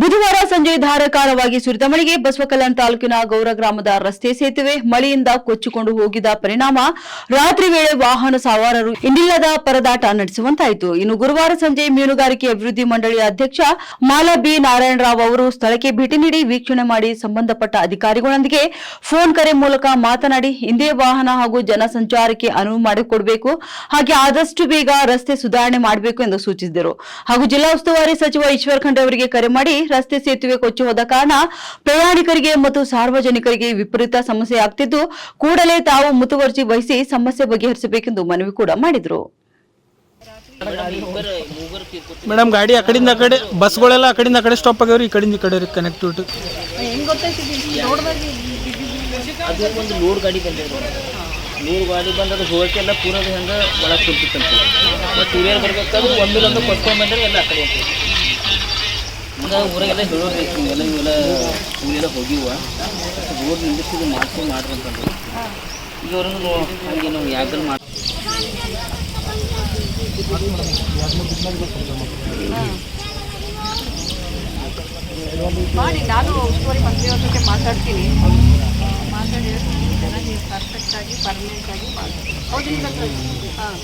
ಬುಧವಾರ ಸಂಜೆ ಧಾರಾಕಾರವಾಗಿ ಸುರಿದ ಮಳೆಗೆ ಬಸವಕಲ್ಯಾಣ ತಾಲೂಕಿನ ಗೌರ ಗ್ರಾಮದ ರಸ್ತೆ ಸೇತುವೆ, ಮಳೆಯಿಂದ ಕೊಚ್ಚಿಕೊಂಡು ಹೋಗಿದ ಪರಿಣಾಮ ರಾತ್ರಿ ವೇಳೆ ವಾಹನ ಸವಾರರು ಇನ್ನಿಲ್ಲದ ಪರದಾಟ ನಡೆಸುವಂತಾಯಿತು. ಇನ್ನು ಗುರುವಾರ ಸಂಜೆ ಮೀನುಗಾರಿಕೆ ಅಭಿವೃದ್ಧಿ ಮಂಡಳಿಯ ಅಧ್ಯಕ್ಷ ಮಾಲಾ ಬಿ ನಾರಾಯಣರಾವ್ ಅವರು ಸ್ಥಳಕ್ಕೆ ಭೇಟಿ ನೀಡಿ ವೀಕ್ಷಣೆ ಮಾಡಿ ಸಂಬಂಧಪಟ್ಟ ಅಧಿಕಾರಿಗಳೊಂದಿಗೆ ಫೋನ್ ಕರೆ ಮೂಲಕ ಮಾತನಾಡಿ, ಹಿಂದೆ ವಾಹನ ಹಾಗೂ ಜನಸಂಚಾರಕ್ಕೆ ಅನುವು ಮಾಡಿಕೊಡಬೇಕು, ಹಾಗೆ ಆದಷ್ಟು ಬೇಗ ರಸ್ತೆ ಸುಧಾರಣೆ ಮಾಡಬೇಕು ಎಂದು ಸೂಚಿಸಿದರು. ಹಾಗೂ ಜಿಲ್ಲಾ ಉಸ್ತುವಾರಿ ಸಚಿವ ಈಶ್ವರ್ ಖಂಡ್ರೆ ಅವರಿಗೆ ಕರೆ ಮಾಡಿ ರಸ್ತೆ ಸೇತುವೆ ಕೊಚ್ಚಿ ಹೋದ ಕಾರಣ ಪ್ರಯಾಣಿಕರಿಗೆ ಮತ್ತು ಸಾರ್ವಜನಿಕರಿಗೆ ವಿಪರೀತ ಸಮಸ್ಯೆ ಆಗ್ತಿದ್ದು ಕೂಡಲೇ ತಾವು ಮುತುವರ್ಜಿ ವಹಿಸಿ ಸಮಸ್ಯೆ ಬಗೆಹರಿಸಬೇಕೆಂದು ಮನವಿ ಕೂಡ ಮಾಡಿದರು. ಮೇಡಮ್ ಗಾಡಿ ಆ ಕಡೆಯಿಂದ ಆ ಕಡೆ ಬಸ್ಗಳೆಲ್ಲ ಆ ಕಡೆಯಿಂದ ಆ ಕಡೆ ಸ್ಟಾಪ್ ಆಗ್ಯಾವ್ರಿ ಈ ಕಡೆಯಿಂದ ಈ ಕಡೆ ಕನೆಕ್ಟಿವಿಟಿ ಅದು ಒಂದು ಲೋಡ್ ಗಾಡಿ ಬಂದಿದೆ. ಲೋಡ್ ಗಾಡಿ ಹೋಗಕ್ಕೆಲ್ಲ ಪೂರದ ಹೆಂಗೆ ಒಳಗೆ ಕುಂತಿತ್ತಂತ. ಮತ್ತು ಊರಿಯಲ್ಲಿ ಬರ್ಬೇಕಾದ್ರೆ ಒಂದಿಲ್ಲೊಂದು ಒಂದು ಕೊಟ್ಕೊಂಡು ಬಂದರೆ ಎಲ್ಲ ಆ ಕಡೆ ಮುಂದೆ ಊರಾಗೆಲ್ಲ ಹೇಳೋರಿ ನೀವೆಲ್ಲ ಇವೆಲ್ಲ ಹೋಗಿವ ರೋಡ್ ನಿಲ್ಲಿಸಿದ್ದು ಮಾಡ್ಕೊಂಡು ಮಾಡ್ರಿ ಅಂತಂದ್ರು ಈಗ ಅವ್ರನ್ನು ಹಂಗೆ ನಾವು ಯಾವ್ದು ಮಾಡಿ ಮಾಡಿ, ನಾನು ಉಸ್ತುವಾರಿ ಮಂತ್ರಿಯವ್ರ ಜೊತೆ ಮಾತಾಡ್ತೀನಿ. ಮಾತಾಡಿ ಚೆನ್ನಾಗಿ ಪರ್ಫೆಕ್ಟಾಗಿ ಪರ್ಮನೆಂಟಾಗಿ ಮಾಡಿ ಹೌದು ಹಾಂ.